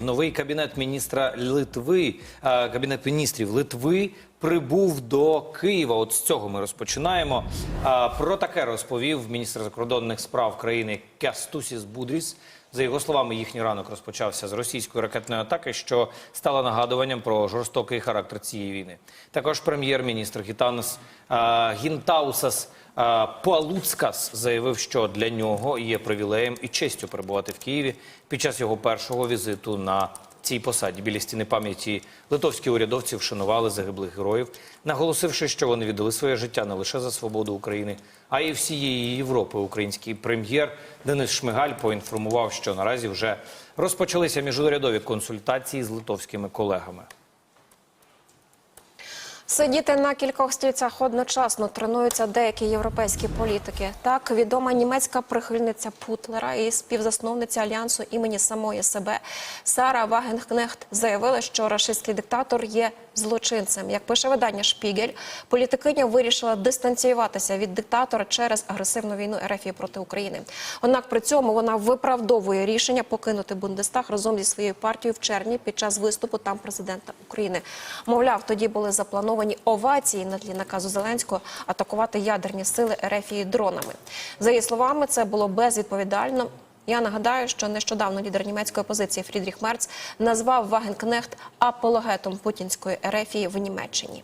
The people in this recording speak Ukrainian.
Новий кабінет міністра Литви, кабінет міністрів Литви прибув до Києва. От з цього ми розпочинаємо. Про таке розповів міністр закордонних справ країни Кястусіс Будріс. За його словами, їхній ранок розпочався з російської ракетної атаки, що стало нагадуванням про жорстокий характер цієї війни. Також прем'єр-міністр Гітанос е, Гінтаусас Пуалуцкас заявив, що для нього є привілеєм і честю перебувати в Києві під час його першого візиту на цій посаді. Біля стіни пам'яті литовські урядовці вшанували загиблих героїв, наголосивши, що вони віддали своє життя не лише за свободу України, а й всієї Європи. Український прем'єр Денис Шмигаль поінформував, що наразі вже розпочалися міжурядові консультації з литовськими колегами. Сидіти на кількох стільцях одночасно тренуються деякі європейські політики. Так, відома німецька прихильниця Путлера і співзасновниця альянсу імені самої себе Сара Вагенкнехт заявила, що рашистський диктатор є злочинцем. Як пише видання Шпігель, політикиня вирішила дистанціюватися від диктатора через агресивну війну РФ проти України. Однак при цьому вона виправдовує рішення покинути Бундестаг разом зі своєю партією в червні під час виступу там президента України. Мовляв, тоді були заплановані овації на тлі наказу Зеленського атакувати ядерні сили РФ дронами. За її словами, це було безвідповідально. Я нагадаю, що нещодавно лідер німецької опозиції Фрідріх Мерц назвав Вагенкнехт апологетом путінської ерефії в Німеччині.